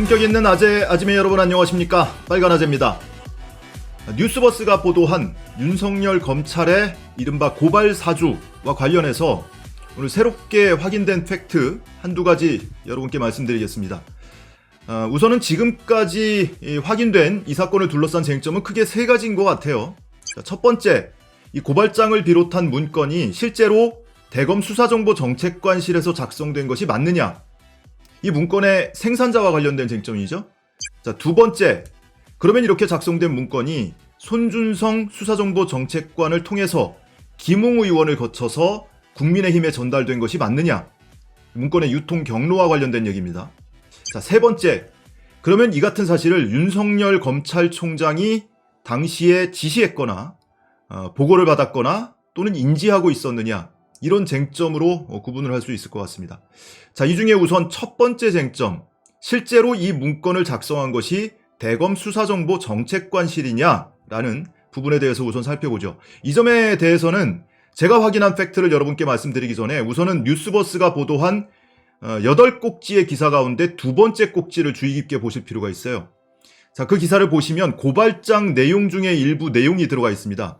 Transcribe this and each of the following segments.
품격 있는 아재 아지매 여러분 안녕하십니까 빨간 아재입니다. 뉴스버스가 보도한 윤석열 검찰의 이른바 고발 사주와 관련해서 오늘 새롭게 확인된 팩트 한두 가지 여러분께 말씀드리겠습니다. 아, 우선은 지금까지 이 확인된 이 사건을 둘러싼 쟁점은 크게 세 가지인 것 같아요. 자, 첫 번째, 이 고발장을 비롯한 문건이 실제로 대검 수사정보정책관실에서 작성된 것이 맞느냐? 이 문건의 생산자와 관련된 쟁점이죠. 자, 두 번째. 그러면 이렇게 작성된 문건이 손준성 수사정보정책관을 통해서 김웅 의원을 거쳐서 국민의힘에 전달된 것이 맞느냐? 문건의 유통 경로와 관련된 얘기입니다. 자, 세 번째. 그러면 이 같은 사실을 윤석열 검찰총장이 당시에 지시했거나 어, 보고를 받았거나 또는 인지하고 있었느냐? 이런 쟁점으로 어, 구분을 할 수 있을 것 같습니다. 자, 이 중에 우선 첫 번째 쟁점. 실제로 이 문건을 작성한 것이 대검 수사정보 정책관실이냐라는 부분에 대해서 우선 살펴보죠. 이 점에 대해서는 제가 확인한 팩트를 여러분께 말씀드리기 전에 우선은 뉴스버스가 보도한 어, 8꼭지의 기사 가운데 두 번째 꼭지를 주의 깊게 보실 필요가 있어요. 자, 그 기사를 보시면 고발장 내용 중에 일부 내용이 들어가 있습니다.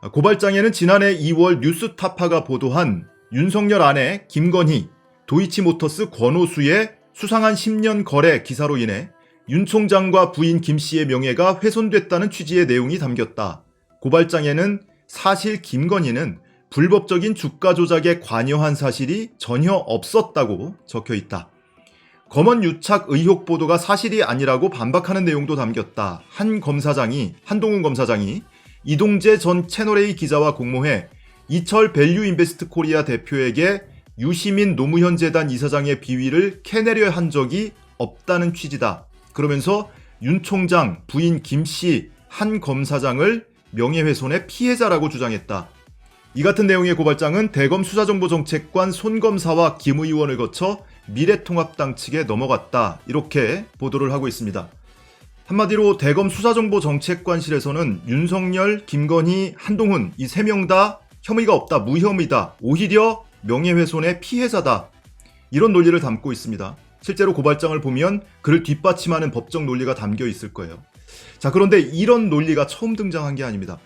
아, 고발장에는 지난해 2월 뉴스타파가 보도한 윤석열 아내 김건희, 도이치모터스 권오수의 수상한 10년 거래 기사로 인해 윤 총장과 부인 김 씨의 명예가 훼손됐다는 취지의 내용이 담겼다. 고발장에는 사실 김건희는 불법적인 주가 조작에 관여한 사실이 전혀 없었다고 적혀 있다. 검언 유착 의혹 보도가 사실이 아니라고 반박하는 내용도 담겼다. 한 검사장이, 한동훈 검사장이 이동재 전 채널A 기자와 공모해 이철 밸류 인베스트 코리아 대표에게 유시민 노무현 재단 이사장의 비위를 캐내려 한 적이 없다는 취지다. 그러면서 윤 총장, 부인 김 씨, 한 검사장을 명예훼손의 피해자라고 주장했다. 이 같은 내용의 고발장은 대검 수사정보정책관 손 검사와 김 의원을 거쳐 미래통합당 측에 넘어갔다. 이렇게 보도를 하고 있습니다. 한마디로 대검 수사정보정책관실에서는 윤석열, 김건희, 한동훈 이 세 명 다 혐의가 없다, 무혐의다, 오히려 명예훼손의 피해자다. 이런 논리를 담고 있습니다. 실제로 고발장을 보면 그를 뒷받침하는 법적 논리가 담겨 있을 거예요. 자, 그런데 이런 논리가 처음 등장한 게 아닙니다.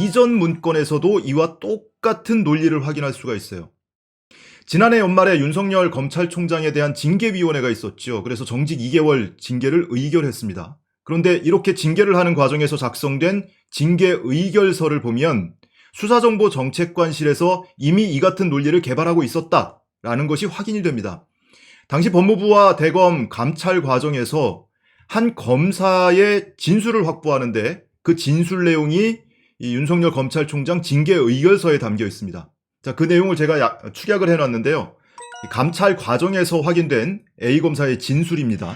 이전 문건에서도 이와 똑같은 논리를 확인할 수가 있어요. 지난해 연말에 윤석열 검찰총장에 대한 징계위원회가 있었죠. 그래서 정직 2개월 징계를 의결했습니다. 그런데 이렇게 징계를 하는 과정에서 작성된 징계 의결서를 보면 수사정보정책관실에서 이미 이 같은 논리를 개발하고 있었다라는 것이 확인이 됩니다. 당시 법무부와 대검 감찰 과정에서 한 검사의 진술을 확보하는데 그 진술 내용이 이 윤석열 검찰총장 징계 의결서에 담겨 있습니다. 자, 그 내용을 제가 야- 축약을 해놨는데요. 이 감찰 과정에서 확인된 A 검사의 진술입니다.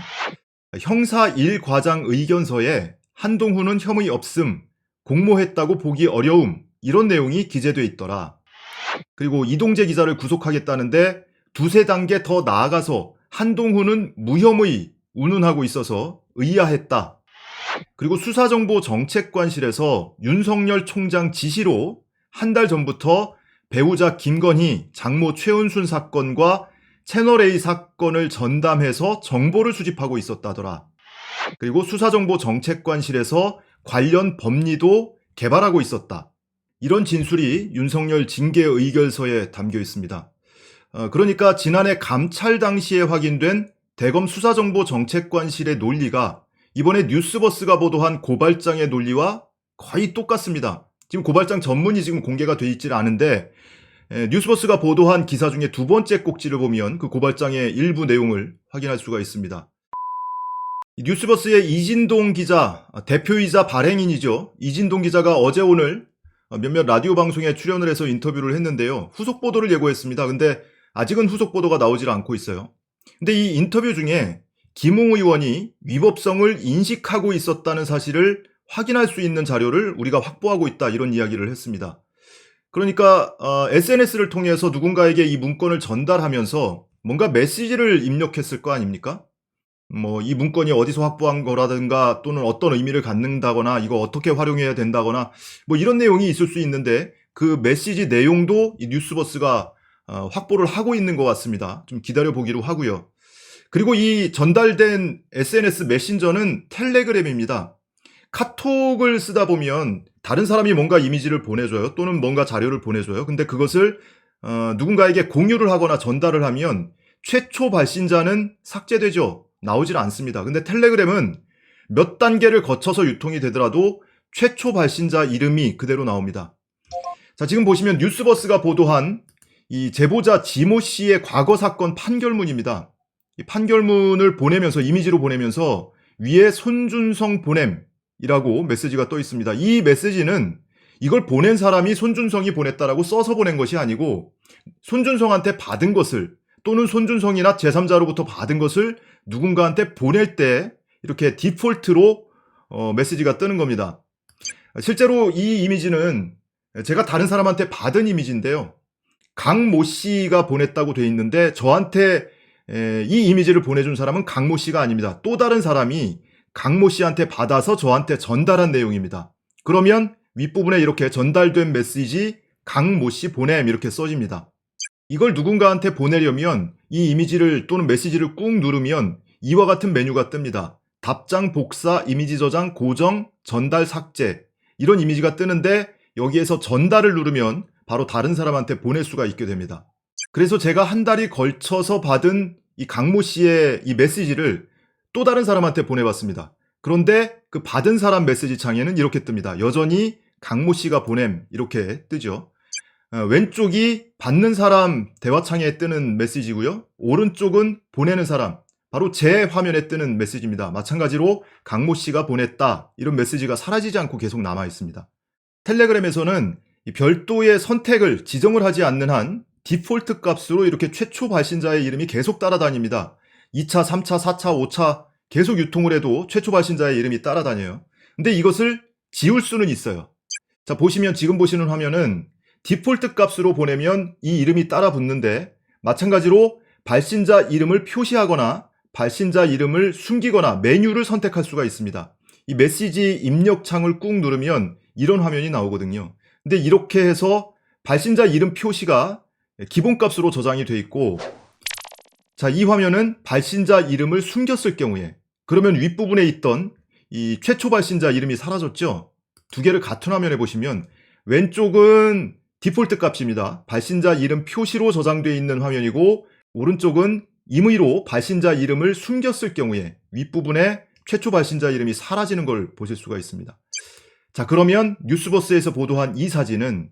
형사 1과장 의견서에 한동훈은 혐의 없음, 공모했다고 보기 어려움, 이런 내용이 기재돼 있더라. 그리고 이동재 기자를 구속하겠다는데 두세 단계 더 나아가서 한동훈은 무혐의 운운하고 있어서 의아했다. 그리고 수사정보 정책관실에서 윤석열 총장 지시로 한 달 전부터 배우자 김건희, 장모 최은순 사건과 채널A 사건을 전담해서 정보를 수집하고 있었다더라. 그리고 수사정보 정책관실에서 관련 법리도 개발하고 있었다. 이런 진술이 윤석열 징계 의결서에 담겨 있습니다. 어, 그러니까 지난해 감찰 당시에 확인된 대검 수사정보 정책관실의 논리가 이번에 뉴스버스가 보도한 고발장의 논리와 거의 똑같습니다. 지금 고발장 전문이 지금 공개가 돼 있질 않은데 에, 뉴스버스가 보도한 기사 중에 두 번째 꼭지를 보면 그 고발장의 일부 내용을 확인할 수가 있습니다. 이 뉴스버스의 이진동 기자, 아, 대표이자 발행인이죠. 이진동 기자가 어제 오늘 어, 몇몇 라디오 방송에 출연을 해서 인터뷰를 했는데요. 후속 보도를 예고했습니다. 근데 아직은 후속 보도가 나오질 않고 있어요. 근데 이 인터뷰 중에 김웅 의원이 위법성을 인식하고 있었다는 사실을 확인할 수 있는 자료를 우리가 확보하고 있다 이런 이야기를 했습니다. 그러니까 SNS를 통해서 누군가에게 이 문건을 전달하면서 뭔가 메시지를 입력했을 거 아닙니까? 뭐 이 문건이 어디서 확보한 거라든가 또는 어떤 의미를 갖는다거나 이거 어떻게 활용해야 된다거나 뭐 이런 내용이 있을 수 있는데 그 메시지 내용도 이 뉴스버스가 어, 확보를 하고 있는 것 같습니다. 좀 기다려 보기로 하고요. 그리고 이 전달된 SNS 메신저는 텔레그램입니다. 카톡을 쓰다 보면 다른 사람이 뭔가 이미지를 보내줘요. 또는 뭔가 자료를 보내줘요. 근데 그것을 어, 누군가에게 공유를 하거나 전달을 하면 최초 발신자는 삭제되죠. 나오질 않습니다. 근데 텔레그램은 몇 단계를 거쳐서 유통이 되더라도 최초 발신자 이름이 그대로 나옵니다. 자, 지금 보시면 뉴스버스가 보도한 이 제보자 지모 씨의 과거 사건 판결문입니다. 이 판결문을 보내면서 이미지로 보내면서 위에 손준성 보냄 이라고 메시지가 떠 있습니다. 이 메시지는 이걸 보낸 사람이 손준성이 보냈다라고 써서 보낸 것이 아니고 손준성한테 받은 것을 또는 손준성이나 제3자로부터 받은 것을 누군가한테 보낼 때 이렇게 디폴트로 어, 메시지가 뜨는 겁니다. 실제로 이 이미지는 제가 다른 사람한테 받은 이미지인데요. 강모 씨가 보냈다고 돼 있는데 저한테 에, 이 이미지를 보내준 사람은 강모 씨가 아닙니다. 또 다른 사람이 강모 씨한테 받아서 저한테 전달한 내용입니다. 그러면 윗부분에 이렇게 전달된 메시지 강모 씨 보냄 이렇게 써집니다. 이걸 누군가한테 보내려면 이 이미지를 또는 메시지를 꾹 누르면 이와 같은 메뉴가 뜹니다. 답장 복사, 이미지 저장, 고정, 전달 삭제 이런 이미지가 뜨는데 여기에서 전달을 누르면 바로 다른 사람한테 보낼 수가 있게 됩니다. 그래서 제가 한 달이 걸쳐서 받은 이 강모 씨의 이 메시지를 또 다른 사람한테 보내봤습니다. 그런데 그 받은 사람 메시지 창에는 이렇게 뜹니다. 여전히 강모 씨가 보냄 이렇게 뜨죠. 어, 왼쪽이 받는 사람 대화창에 뜨는 메시지고요. 오른쪽은 보내는 사람 바로 제 화면에 뜨는 메시지입니다. 마찬가지로 강모 씨가 보냈다 이런 메시지가 사라지지 않고 계속 남아 있습니다. 텔레그램에서는 이 별도의 선택을 지정을 하지 않는 한 디폴트 값으로 이렇게 최초 발신자의 이름이 계속 따라다닙니다. 2차, 3차, 4차, 5차 계속 유통을 해도 최초 발신자의 이름이 따라다녀요. 근데 이것을 지울 수는 있어요. 자, 보시면 지금 보시는 화면은 디폴트 값으로 보내면 이 이름이 따라 붙는데 마찬가지로 발신자 이름을 표시하거나 발신자 이름을 숨기거나 메뉴를 선택할 수가 있습니다. 이 메시지 입력 창을 꾹 누르면 이런 화면이 나오거든요. 근데 이렇게 해서 발신자 이름 표시가 기본값으로 저장이 돼 있고 자, 이 화면은 발신자 이름을 숨겼을 경우에 그러면 윗부분에 있던 이 최초 발신자 이름이 사라졌죠. 두 개를 같은 화면에 보시면 왼쪽은 디폴트 값입니다. 발신자 이름 표시로 저장되어 있는 화면이고 오른쪽은 임의로 발신자 이름을 숨겼을 경우에 윗부분에 최초 발신자 이름이 사라지는 걸 보실 수가 있습니다. 자, 그러면 뉴스버스에서 보도한 이 사진은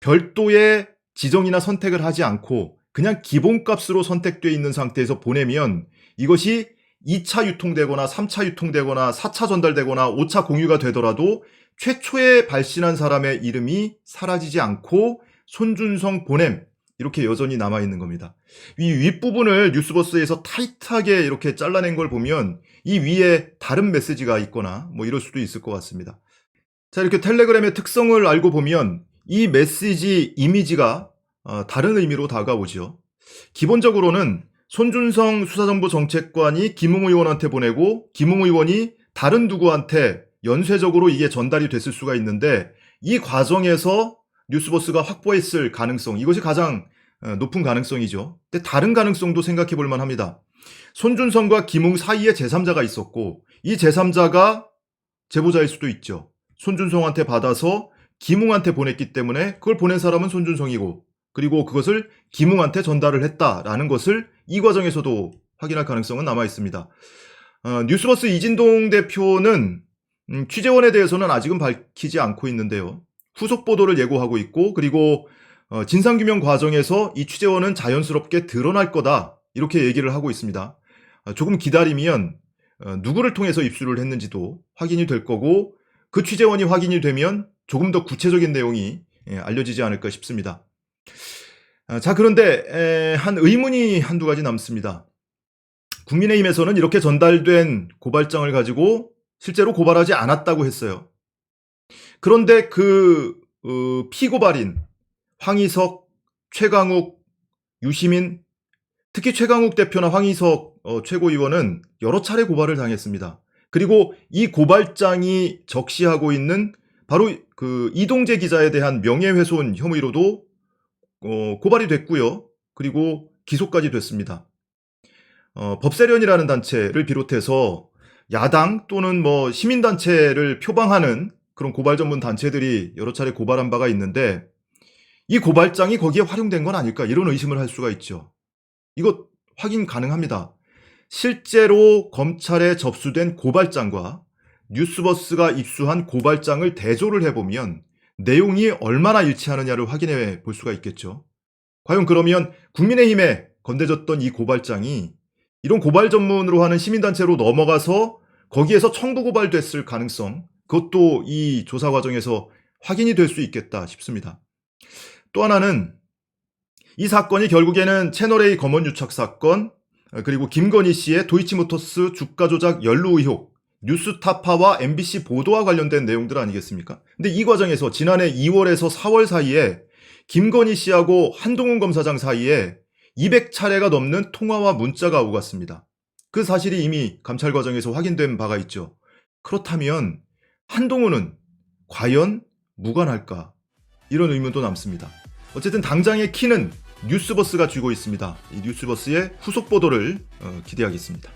별도의 지정이나 선택을 하지 않고 그냥 기본값으로 선택되어 있는 상태에서 보내면 이것이 2차 유통되거나 3차 유통되거나 4차 전달되거나 5차 공유가 되더라도 최초에 발신한 사람의 이름이 사라지지 않고 손준성 보냄 이렇게 여전히 남아 있는 겁니다. 이 윗부분을 뉴스버스에서 타이트하게 이렇게 잘라낸 걸 보면 이 위에 다른 메시지가 있거나 뭐 이럴 수도 있을 것 같습니다. 자, 이렇게 텔레그램의 특성을 알고 보면 이 메시지 이미지가 어, 다른 의미로 다가오죠. 기본적으로는 손준성 수사정보 정책관이 김웅 의원한테 보내고 김웅 의원이 다른 누구한테 연쇄적으로 이게 전달이 됐을 수가 있는데 이 과정에서 뉴스버스가 확보했을 가능성 이것이 가장 어, 높은 가능성이죠. 근데 다른 가능성도 생각해 볼 만합니다. 손준성과 김웅 사이에 제3자가 있었고 이 제3자가 제보자일 수도 있죠. 손준성한테 받아서 김웅한테 보냈기 때문에 그걸 보낸 사람은 손준성이고 그리고 그것을 김웅한테 전달을 했다라는 것을 이 과정에서도 확인할 가능성은 남아 있습니다. 어, 뉴스버스 이진동 대표는 음, 취재원에 대해서는 아직은 밝히지 않고 있는데요. 후속 보도를 예고하고 있고 그리고 어, 진상규명 과정에서 이 취재원은 자연스럽게 드러날 거다 이렇게 얘기를 하고 있습니다. 어, 조금 기다리면 어, 누구를 통해서 입수를 했는지도 확인이 될 거고 그 취재원이 확인이 되면 조금 더 구체적인 내용이 예, 알려지지 않을까 싶습니다. 아, 자, 그런데 에, 한 의문이 한두 가지 남습니다. 국민의힘에서는 이렇게 전달된 고발장을 가지고 실제로 고발하지 않았다고 했어요. 그런데 그 어, 피고발인 황희석, 최강욱, 유시민, 특히 최강욱 대표나 황희석 어, 최고위원은 여러 차례 고발을 당했습니다. 그리고 이 고발장이 적시하고 있는 바로 그 이동재 기자에 대한 명예훼손 혐의로도 어, 고발이 됐고요. 그리고 기소까지 됐습니다. 어, 법세련이라는 단체를 비롯해서 야당 또는 뭐 시민단체를 표방하는 그런 고발 전문 단체들이 여러 차례 고발한 바가 있는데 이 고발장이 거기에 활용된 건 아닐까 이런 의심을 할 수가 있죠. 이거 확인 가능합니다. 실제로 검찰에 접수된 고발장과 뉴스버스가 입수한 고발장을 대조를 해보면 내용이 얼마나 일치하느냐를 확인해 볼 수가 있겠죠. 과연 그러면 국민의힘에 건네졌던 이 고발장이 이런 고발 전문으로 하는 시민단체로 넘어가서 거기에서 청부 고발됐을 가능성, 그것도 이 조사 과정에서 확인이 될 수 있겠다 싶습니다. 또 하나는 이 사건이 결국에는 채널A 검언 유착 사건, 그리고 김건희 씨의 도이치모터스 주가 조작 연루 의혹, 뉴스타파와 MBC 보도와 관련된 내용들 아니겠습니까? 근데 이 과정에서 지난해 2월에서 4월 사이에 김건희 씨하고 한동훈 검사장 사이에 200차례가 넘는 통화와 문자가 오갔습니다. 그 사실이 이미 감찰 과정에서 확인된 바가 있죠. 그렇다면 한동훈은 과연 무관할까? 이런 의문도 남습니다. 어쨌든 당장의 키는 뉴스버스가 쥐고 있습니다. 이 뉴스버스의 후속 보도를 어, 기대하겠습니다.